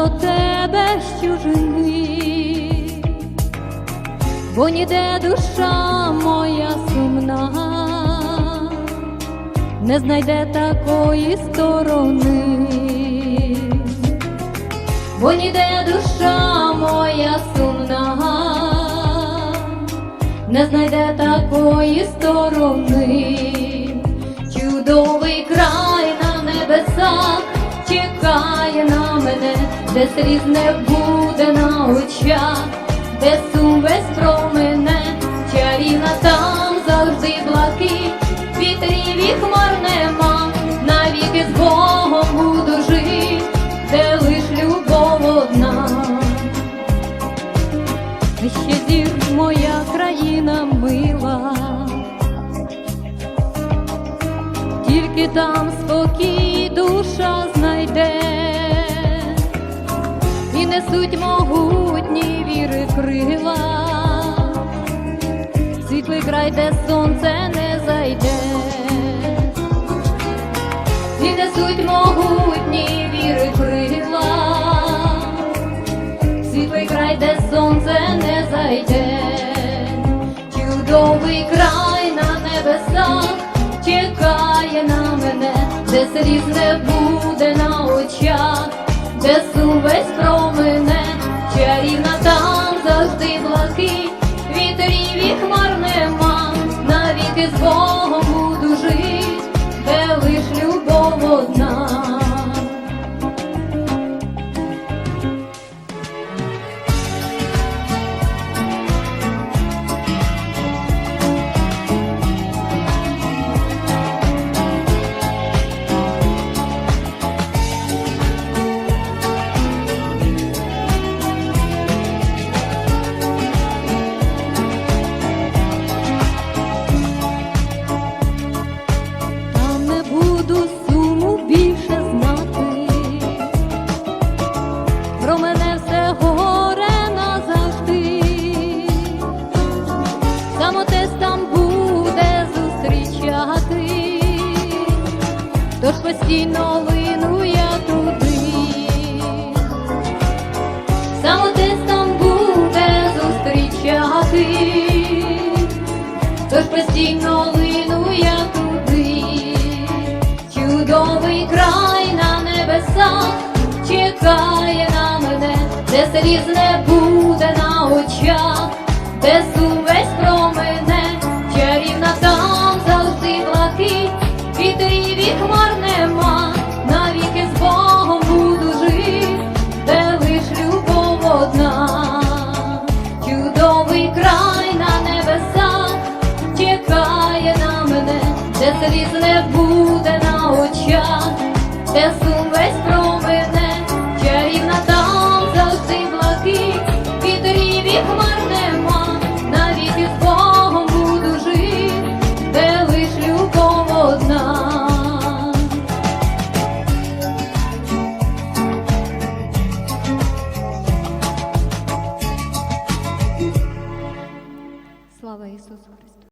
до тебе з чужини, бо ніде душа моя сумна, не знайде такої сторони, бо ніде душа моя сумна, не знайде такої сторони. Де сліз не буде на очах, де сум весь про мене, чарівна там завжди блакить, вітрів і хмар нема, навіки з Богом буду жить, де лиш любов одна. Ще зір моя країна мила, тільки там спокій душа знайде, і несуть могутні віри крила, світлий край, де сонце не зайде, і несуть могутні віри крила. Світлий край, де сонце не зайде, чудовий край на небесах чекає на мене, де сліз не буде на очах, де сум весь про мене, чарівна там завжди блакить, самотець там буде зустрічати, тож постійно лину я туди, самотець там буде зустрічати. Тож постійно лину я туди, чудовий край на небесах чекає на мене, де сліз буде на очах, де сум весь про мене, чарівна там завжди блакить, вітрів і хмар нема, навіки з Богом буду жить, де лиш любов одна, чудовий край на небесах чекає на мене, де сліз буде